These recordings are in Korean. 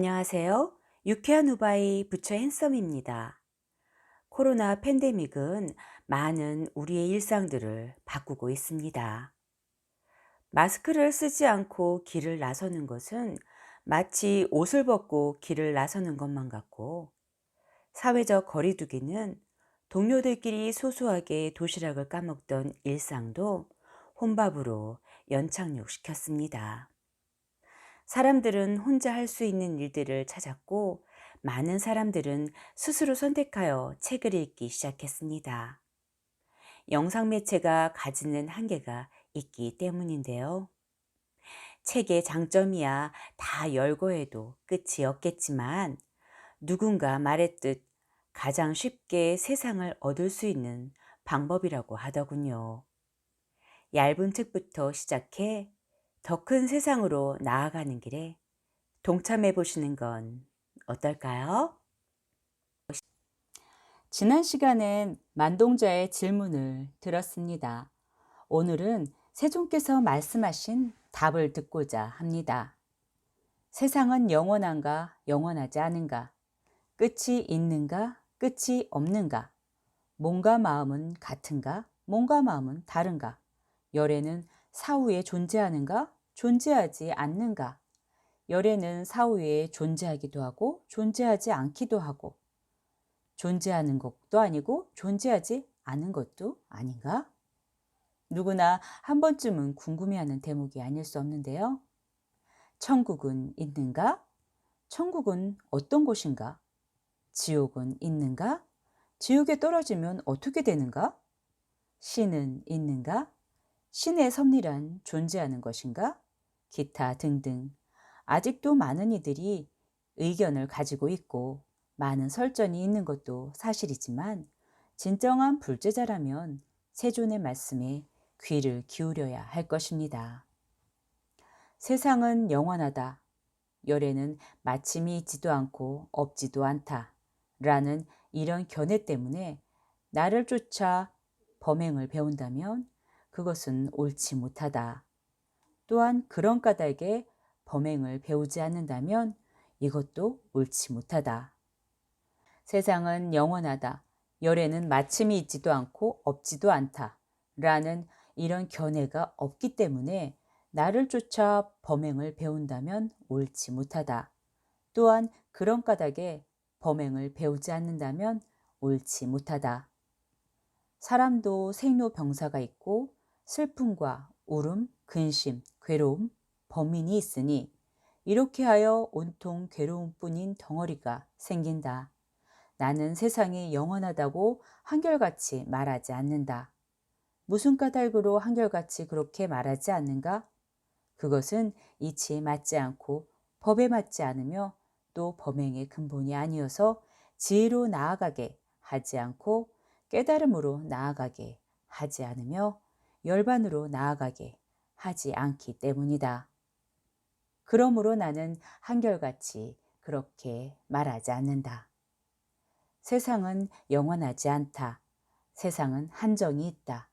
안녕하세요. 유쾌한 우바이 부처 핸섬입니다. 코로나 팬데믹은 많은 우리의 일상들을 바꾸고 있습니다. 마스크를 쓰지 않고 길을 나서는 것은 마치 옷을 벗고 길을 나서는 것만 같고, 사회적 거리두기는 동료들끼리 소소하게 도시락을 까먹던 일상도 혼밥으로 연착륙시켰습니다. 사람들은 혼자 할 수 있는 일들을 찾았고, 많은 사람들은 스스로 선택하여 책을 읽기 시작했습니다. 영상 매체가 가지는 한계가 있기 때문인데요. 책의 장점이야 다 열거 해도 끝이 없겠지만, 누군가 말했듯 가장 쉽게 세상을 얻을 수 있는 방법이라고 하더군요. 얇은 책부터 시작해 더 큰 세상으로 나아가는 길에 동참해 보시는 건 어떨까요? 지난 시간엔 만동자의 질문을 들었습니다. 오늘은 세종께서 말씀하신 답을 듣고자 합니다. 세상은 영원한가, 영원하지 않은가? 끝이 있는가, 끝이 없는가? 몸과 마음은 같은가, 몸과 마음은 다른가? 열애는 사후에 존재하는가, 존재하지 않는가? 열애는 사후에 존재하기도 하고, 존재하지 않기도 하고, 존재하는 것도 아니고 존재하지 않은 것도 아닌가? 누구나 한 번쯤은 궁금해하는 대목이 아닐 수 없는데요. 천국은 있는가? 천국은 어떤 곳인가? 지옥은 있는가? 지옥에 떨어지면 어떻게 되는가? 신은 있는가? 신의 섭리란 존재하는 것인가? 기타 등등. 아직도 많은 이들이 의견을 가지고 있고 많은 설전이 있는 것도 사실이지만 진정한 불제자라면 세존의 말씀에 귀를 기울여야 할 것입니다. 세상은 영원하다. 열애는 마침이 있지도 않고 없지도 않다. 라는 이런 견해 때문에 나를 쫓아 범행을 배운다면 그것은 옳지 못하다. 또한 그런 까닭에 범행을 배우지 않는다면 이것도 옳지 못하다. 세상은 영원하다. 열에는 마침이 있지도 않고 없지도 않다. 라는 이런 견해가 없기 때문에 나를 쫓아 범행을 배운다면 옳지 못하다. 또한 그런 까닭에 범행을 배우지 않는다면 옳지 못하다. 사람도 생로병사가 있고 슬픔과 울음, 근심, 괴로움, 범민이 있으니 이렇게 하여 온통 괴로움뿐인 덩어리가 생긴다. 나는 세상이 영원하다고 한결같이 말하지 않는다. 무슨 까닭으로 한결같이 그렇게 말하지 않는가? 그것은 이치에 맞지 않고 법에 맞지 않으며 또 범행의 근본이 아니어서 지혜로 나아가게 하지 않고 깨달음으로 나아가게 하지 않으며 열반으로 나아가게 하지 않기 때문이다. 그러므로 나는 한결같이 그렇게 말하지 않는다. 세상은 영원하지 않다. 세상은 한정이 있다.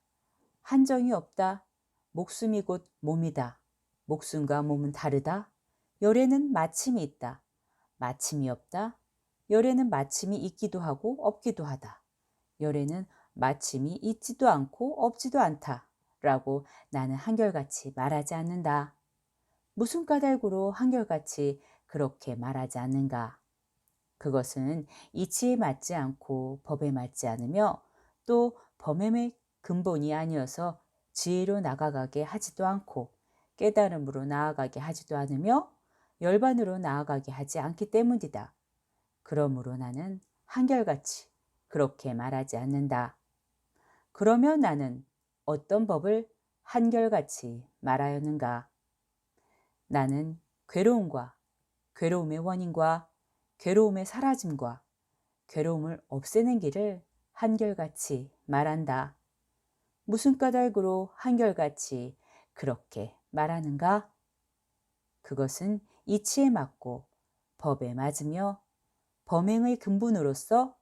한정이 없다. 목숨이 곧 몸이다. 목숨과 몸은 다르다. 열에는 마침이 있다. 마침이 없다. 열에는 마침이 있기도 하고 없기도 하다. 열에는 마침이 있지도 않고 없지도 않다. 라고 나는 한결같이 말하지 않는다. 무슨 까닭으로 한결같이 그렇게 말하지 않는가? 그것은 이치에 맞지 않고 법에 맞지 않으며 또 범행의 근본이 아니어서 지혜로 나아가게 하지도 않고 깨달음으로 나아가게 하지도 않으며 열반으로 나아가게 하지 않기 때문이다. 그러므로 나는 한결같이 그렇게 말하지 않는다. 그러면 나는 어떤 법을 한결같이 말하였는가? 나는 괴로움과 괴로움의 원인과 괴로움의 사라짐과 괴로움을 없애는 길을 한결같이 말한다. 무슨 까닭으로 한결같이 그렇게 말하는가? 그것은 이치에 맞고 법에 맞으며 범행의 근본으로서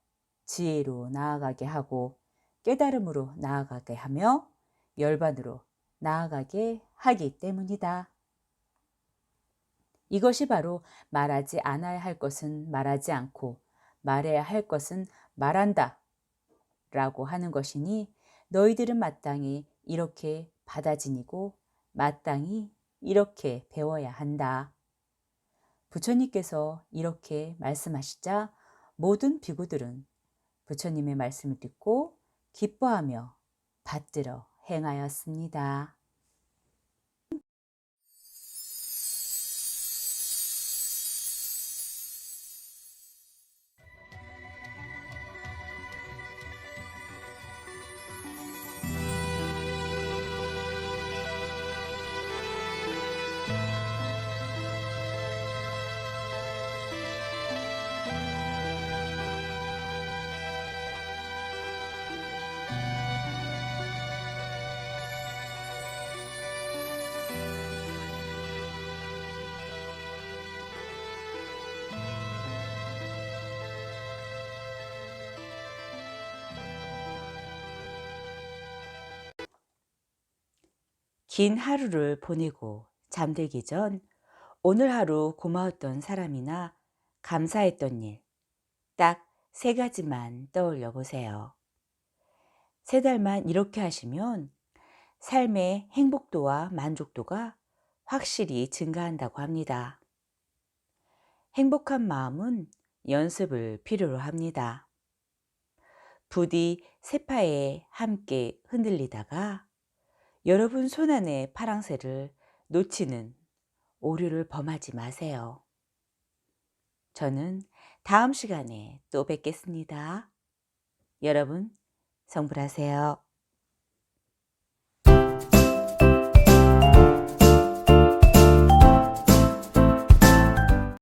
지혜로 나아가게 하고 깨달음으로 나아가게 하며 열반으로 나아가게 하기 때문이다. 이것이 바로 말하지 않아야 할 것은 말하지 않고 말해야 할 것은 말한다. 라고 하는 것이니 너희들은 마땅히 이렇게 받아 지니고 마땅히 이렇게 배워야 한다. 부처님께서 이렇게 말씀하시자 모든 비구들은 부처님의 말씀을 듣고 기뻐하며 받들어 행하였습니다. 긴 하루를 보내고 잠들기 전 오늘 하루 고마웠던 사람이나 감사했던 일, 딱 세 가지만 떠올려 보세요. 세 달만 이렇게 하시면 삶의 행복도와 만족도가 확실히 증가한다고 합니다. 행복한 마음은 연습을 필요로 합니다. 부디 세파에 함께 흔들리다가 여러분 손안의 파랑새를 놓치는 오류를 범하지 마세요. 저는 다음 시간에 또 뵙겠습니다. 여러분, 성불하세요.